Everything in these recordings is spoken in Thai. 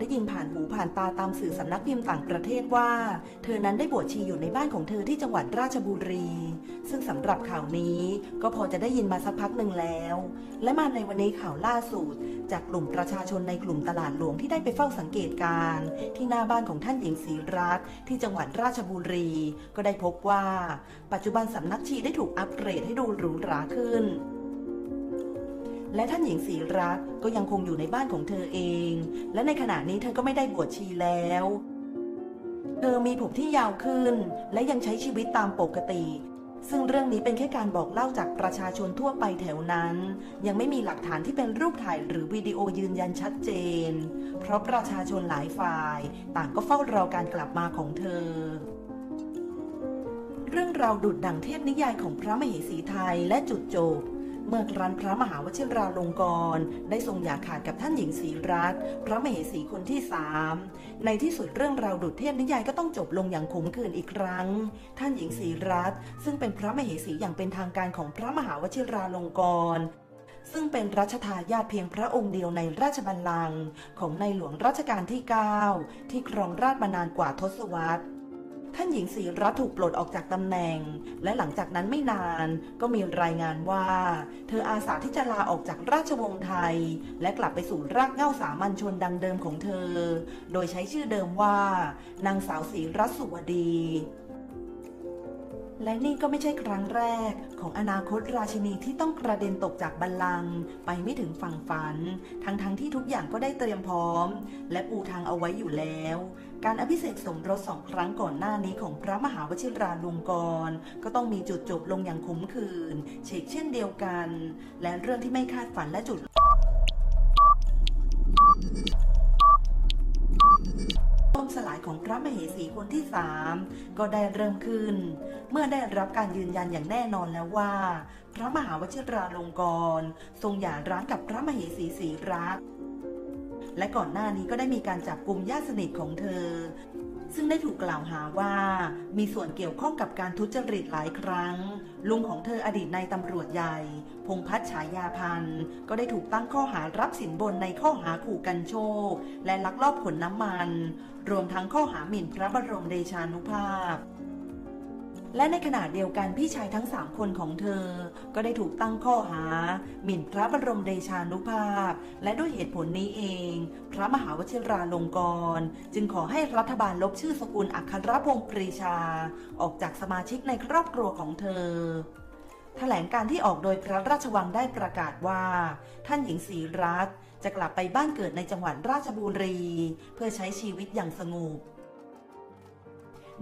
ได้ยินผ่านหูผ่านตาตามสื่อสำนักพิมพ์ต่างประเทศว่า เธอนั้นได้บวชชีอยู่ในบ้านของเธอที่จังหวัดราชบุรี ซึ่งสำหรับข่าวนี้ก็พอจะได้ยินมาสักพักหนึ่งแล้ว และมาในวันนี้ข่าวล่าสุด จากกลุ่มประชาชนในกลุ่มตลาดหลวงที่ได้ไปเฝ้าสังเกตการณ์ที่หน้าบ้านของท่านหญิงศรีรัตน์ที่จังหวัดราชบุรี ก็ได้พบว่า ปัจจุบันสำนักชีได้ถูกอัปเกรดให้ดูหรูหราขึ้น และท่านหญิงศรีรัตน์ก็ยังคงอยู่ในบ้านของเธอเอง และในขณะนี้เธอก็ไม่ได้บวชชีแล้ว เธอมีผมที่ยาวขึ้น และยังใช้ชีวิตตามปกติ ซึ่งเรื่องนี้เป็นแค่การบอกเล่าจากประชาชนทั่วไปแถวนั้น ยังไม่มีหลักฐานที่เป็นรูปถ่ายหรือวิดีโอยืนยันชัดเจน เพราะประชาชนหลายฝ่าย ต่างก็เฝ้ารอการกลับมาของเธอเรื่องราวดุดดังเทพนิยายของพระมเหสีไทยและจุดจบ เมื่อครั้นพระมหาวชิราลงกรณ์ได้ทรงอย่าขาดกับท่านหญิงศรีรัตน์พระมเหสีคนที่สามในที่สุดเรื่องราวดุดเทพนิยายก็ต้องจบลงอย่างขมขื่นอีกครั้ง ท่านหญิงศรีรัตน์ซึ่งเป็นพระมเหสีอย่างเป็นทางการของพระมหาวชิราลงกรณ์ซึ่งเป็นรัชทายาทเพียงพระองค์เดียวในราชบัลลังก์ของในหลวงรัชกาลที่ 9 ที่ครองราชมานานกว่าทศวรรษ ท่านหญิงศรีรัตน์ถูกปลดออกจากตำแหน่ง และหลังจากนั้นไม่นานก็มีรายงานว่า เธออาสาที่จะลาออกจากราชวงศ์ไทย และกลับไปสู่รากเหง้าสามัญชนดังเดิมของเธอ โดยใช้ชื่อเดิมว่านางสาวศรีรัตน์สุวดี และนี่ก็ไม่ใช่ครั้งแรกของอนาคตราชินีที่ต้องกระเด็นตกจากบัลลังก์ไปไม่ถึงฝั่งฝัน ทั้งๆทที่ทุกอย่างก็ได้เตรียมพร้อม และปูทางเอาไว้อยู่แล้ว การอภิเษกสมรสสองครั้งก่อนหน้านี้ของพระมหาวชิราลงกรณ์ก็ต้องมีจุดจบลงอย่างขมขื่นเฉกเช่นเดียวกัน และเรื่องที่ไม่คาดฝันและจุด ล่มสลายของพระมเหสีคนที่สามก็ได้เริ่มขึ้น เมื่อได้รับการยืนยันอย่างแน่นอนแล้วว่า พระมหาวชิราลงกรณ์ทรงหย่าร้างกับพระมเหสีศรีรัก และก่อนหน้านี้ก็ได้มีการจับกลุ่มญาติสนิทของเธอ ซึ่งได้ถูกกล่าวหาว่า มีส่วนเกี่ยวข้องกับการทุจริตหลายครั้ง ลุงของเธออดีตนายตำรวจใหญ่ พงพัฒน์ฉายาพันธ์ก็ได้ถูกตั้งข้อหารับสินบนในข้อหาขู่กันโชค และลักลอบขนน้ำมัน รวมทั้งข้อหาหมิ่นพระบรมเดชานุภาพ และในขณะเดียวกันพี่ชายทั้งสามคนของเธอ ก็ได้ถูกตั้งข้อหา หมิ่นพระบรมเดชานุภาพ และด้วยเหตุผลนี้เอง พระมหาวชิราลงกรณ์จึงขอให้รัฐบาลลบชื่อสกุลอัครพงศ์ปรีชา ออกจากสมาชิกในครอบครัวของเธอแถลงการที่ออกโดยพระราชวังได้ประกาศว่า ท่านหญิงศรีรัตน์จะกลับไปบ้านเกิดในจังหวัดราชบุรี เพื่อใช้ชีวิตอย่างสงบ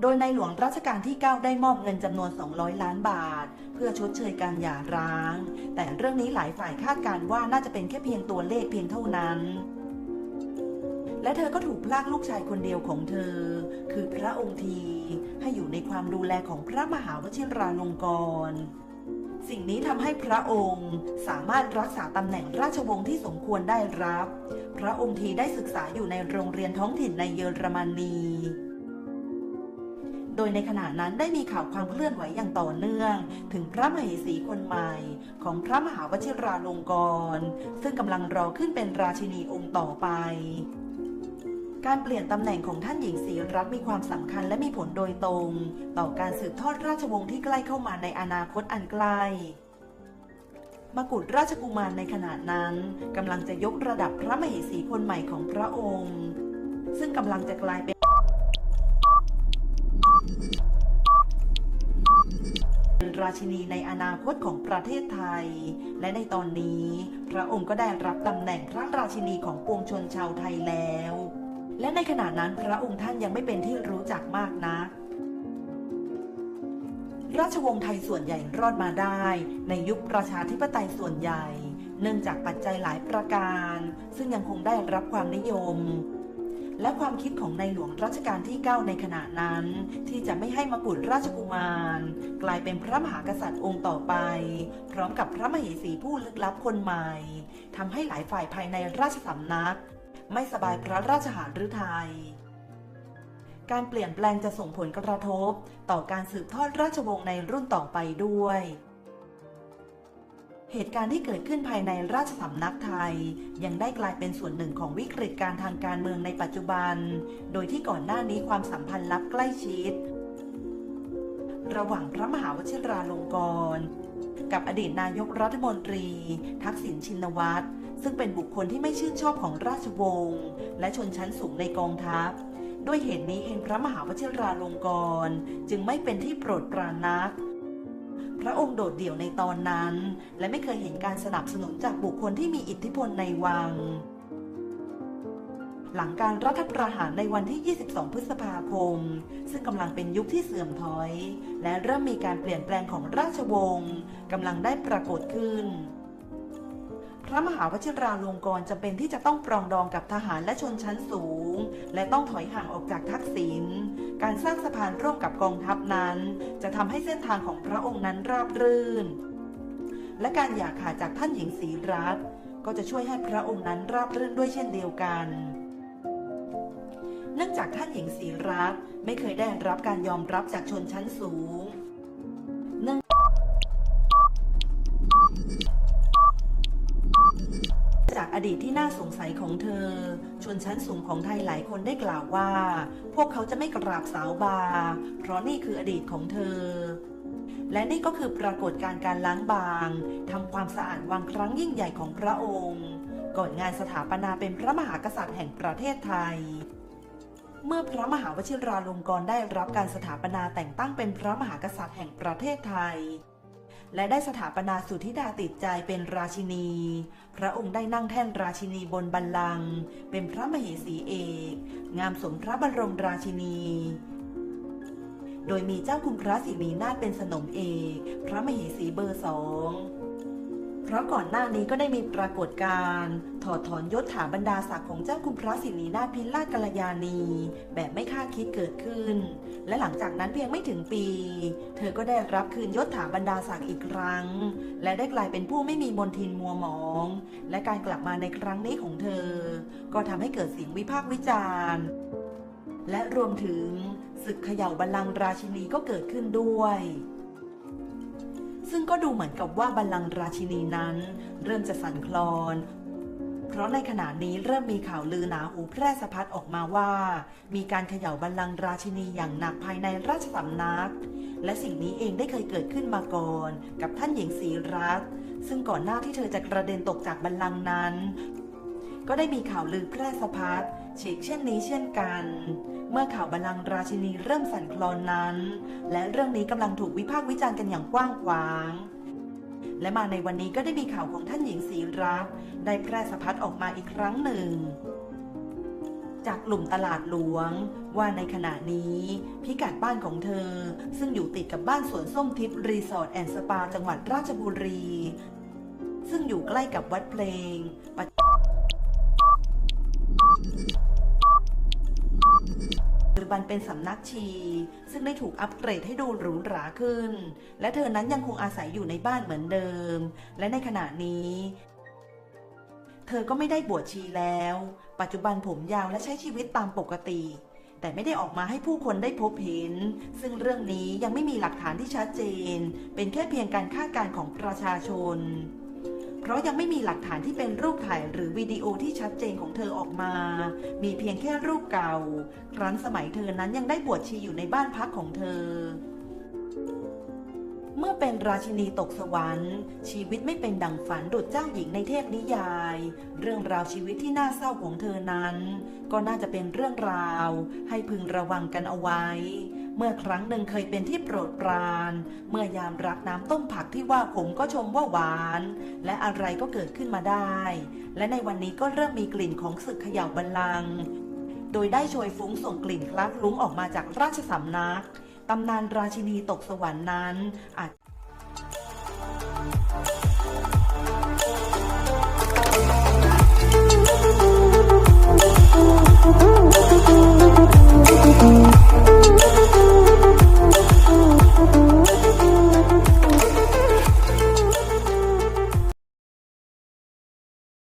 โดยในหลวงรัชกาลที่ 9 ได้มอบเงินจำนวน 200 ล้านบาท เพื่อชดเชยการหย่าร้าง แต่เรื่องนี้หลายฝ่ายคาดการณ์ว่าน่าจะเป็นแค่เพียงตัวเลขเพียงเท่านั้น และเธอก็ถูกพลากลูกชายคนเดียวของเธอ คือพระองค์ทีให้อยู่ในความดูแลของพระมหาวชิราลงกรณ์สิ่งนี้ทำให้พระองค์สามารถรักษาตำแหน่งราชวงศ์ที่สมควรได้รับ พระองค์ทีได้ศึกษาอยู่ในโรงเรียนท้องถิ่นในเยอรมนี โดยในขณะนั้นได้มีข่าวความเคลื่อนไหวอย่างต่อเนื่อง ถึงพระมเหสีคนใหม่ ของพระมหาวชิราลงกรณ์ซึ่งกำลังรอขึ้นเป็นราชินีองค์ต่อไปการเปลี่ยนตำแหน่งของท่านหญิงศรีรัตน์มีความสำคัญและมีผลโดยตรง ต่อการสืบทอดราชวงศ์ที่ใกล้เข้ามาในอนาคตอันใกล้มกุฎราชกุมารในขณะนั้นกำลังจะยกระดับพระมเหสีคนใหม่ของพระองค์ ซึ่งกำลังจะกลายเป็น ราชินีในอนาคตของประเทศไทย และในตอนนี้ พระองค์ก็ได้รับตำแหน่งพระราชินีของปวงชนชาวไทยแล้ว และในขณะนั้นพระองค์ท่านยังไม่เป็นที่รู้จักมากนักราชวงศ์ไทยส่วนใหญ่รอดมาได้ ในยุคประชาธิปไตยส่วนใหญ่ เนื่องจากปัจจัยหลายประการ ซึ่งยังคงได้รับความนิยม และความคิดของในหลวงรัชกาลที่ 9 ในขณะนั้น ที่จะไม่ให้มกุฎราชกุมาร กลายเป็นพระมหากษัตริย์องค์ต่อไป พร้อมกับพระมเหสีผู้ลึกลับคนใหม่ทำให้หลายฝ่ายภายในราชสำนัก ไม่สบายพระราชหฤทัยการเปลี่ยนแปลงจะส่งผลกระทบ ต่อการสืบทอดราชวงศ์ในรุ่นต่อไปด้วย เหตุการณ์ที่เกิดขึ้นภายในราชสำนักไทย ยังได้กลายเป็นส่วนหนึ่งของวิกฤตการทางการเมืองในปัจจุบัน โดยที่ก่อนหน้านี้ความสัมพันธ์ลับใกล้ชิด ระหว่างพระมหาวชิราลงกรณ์กับอดีตนายกรัฐมนตรี ทักษิณชินวัตรซึ่งเป็นบุคคลที่ไม่ชื่นชอบของราชวงศ์และชนชั้นสูงในกองทัพด้วยเหตุนี้เองพระมหาวชิราลงกรณ์จึงไม่เป็นที่โปรดปรานนัก พระองค์โดดเดี่ยวในตอนนั้น และไม่เคยเห็นการสนับสนุนจากบุคคลที่มีอิทธิพลในวัง หลังการรัฐประหารในวันที่ 22 พฤษภาคม ซึ่งกำลังเป็นยุคที่เสื่อมถอย และเริ่มมีการเปลี่ยนแปลงของราชวงศ์กำลังได้ปรากฏขึ้น พระมหาวชิราลงกรณ์จำเป็นที่จะต้องปรองดองกับทหารและชนชั้นสูง และต้องถอยห่างออกจากทักษิณ การสร้างสะพานร่วมกับกองทัพนั้น จะทำให้เส้นทางของพระองค์นั้นราบรื่น และการอย่าขาดจากท่านหญิงศรีรัตน์ก็จะช่วยให้พระองค์นั้นราบรื่นด้วยเช่นเดียวกันเนื่องจากท่านหญิงศรีรัตน์ไม่เคยได้รับการยอมรับจากชนชั้นสูง ดีตที่น่าสงสัยของเธอ ชนชั้นสูงของไทยหลายคนได้กล่าวว่า พวกเขาจะไม่กราบสาวบา เพราะนี่คืออดีตของเธอ และนี่ก็คือปรากฏการณ์การล้างบางทำความสะอาดวังครั้งยิ่งใหญ่ของพระองค์ ก่อนงานสถาปนาเป็นพระมหากษัตริย์แห่งประเทศไทยเมื่อพระมหาวชิราลงกรณ์ได้รับการสถาปนาแต่งตั้งเป็นพระมหากษัตริย์แห่งประเทศไทย และได้สถาปนาสุธิดาติดใจเป็นราชินี พระองค์ได้นั่งแท่นราชินีบนบัลลังก์เป็นพระมเหสีเอก งามสมพระบรมราชินี โดยมีเจ้าคุณพระสิรีนาถเป็นสนมเอก พระมเหสีเบอร์สอง เพราะก่อนหน้านี้ก็ได้มีปรากฏการณ์ถอดถอนยศถาบรรดาศักดิ์ของเจ้าคุณพระสิรินาถพิราชกัลยาณี แบบไม่คาดคิดเกิดขึ้น และหลังจากนั้นเพียงไม่ถึงปี เธอก็ได้รับคืนยศถาบรรดาศักดิ์อีกครั้ง และได้กลายเป็นผู้ไม่มีมนทินมัวหมอง และการกลับมาในครั้งนี้ของเธอ ก็ทำให้เกิดเสียงวิพากษ์วิจารณ์ และรวมถึงศึกเขย่าบัลลังก์ราชินีก็เกิดขึ้นด้วย ซึ่งก็ดูเหมือนกับว่าบัลลังก์ราชินีนั้น เริ่มจะสั่นคลอน เพราะในขณะนี้เริ่มมีข่าวลือหนาหูแพร่สะพัดออกมาว่า มีการเขย่าบัลลังก์ราชินีอย่างหนักภายในราชสำนัก และสิ่งนี้เองได้เคยเกิดขึ้นมาก่อน กับท่านหญิงศรีรัตน์ซึ่งก่อนหน้าที่เธอจะกระเด็นตกจากบัลลังก์นั้น ก็ได้มีข่าวลือแพร่สะพัดเฉกเช่นนี้เช่นกัน เมื่อข่าวบัลลังก์ราชินีเริ่มสั่นคลอนนั้น และเรื่องนี้กำลังถูกวิพากษ์วิจารณ์กันอย่างกว้างขวางและมาในวันนี้ก็ได้มีข่าวของท่านหญิงศรีรัตน์ได้แพร่สะพัดออกมาอีกครั้งหนึ่ง จากกลุ่มตลาดหลวง ว่าในขณะนี้ พิกัดบ้านของเธอ ซึ่งอยู่ติดกับบ้านสวนส้มทิพย์รีสอร์ทแอนด์สปาจังหวัดราชบุรี ซึ่งอยู่ใกล้กับวัดเพลงปัจจุ บันเป็นสำนักชี ซึ่งได้ถูกอัปเกรดให้ดูหรูหราขึ้น และเธอนั้นยังคงอาศัยอยู่ในบ้านเหมือนเดิม และในขณะนี้ เธอก็ไม่ได้บวชชีแล้ว ปัจจุบันผมยาวและใช้ชีวิตตามปกติ แต่ไม่ได้ออกมาให้ผู้คนได้พบเห็น ซึ่งเรื่องนี้ยังไม่มีหลักฐานที่ชัดเจน เป็นแค่เพียงการคาดการณ์ของประชาชน เพราะยังไม่มีหลักฐานที่เป็นรูปถ่ายหรือวิดีโอที่ชัดเจนของเธอออกมา มีเพียงแค่รูปเก่า ครั้นสมัยเธอนั้นยังได้บวชชีอยู่ในบ้านพักของเธอ เมื่อเป็นราชินีตกสวรรค์ ชีวิตไม่เป็นดังฝันดุจเจ้าหญิงในเทพนิยาย เรื่องราวชีวิตที่น่าเศร้าของเธอนั้น ก็น่าจะเป็นเรื่องราว ให้พึงระวังกันเอาไว้ เมื่อครั้งหนึ่งเคยเป็นที่โปรดปราน เมื่อยามรักน้ำต้มผักที่ว่าขมก็ชมว่าหวาน และอะไรก็เกิดขึ้นมาได้ และในวันนี้ก็เริ่มมีกลิ่นของสึกเขย่าบัลลังก์โดยได้โชยฟุ้งส่งกลิ่นคลักลุ้งออกมาจากราชสำนัก ตำนานราชินีตกสวรรค์นั้นอาจ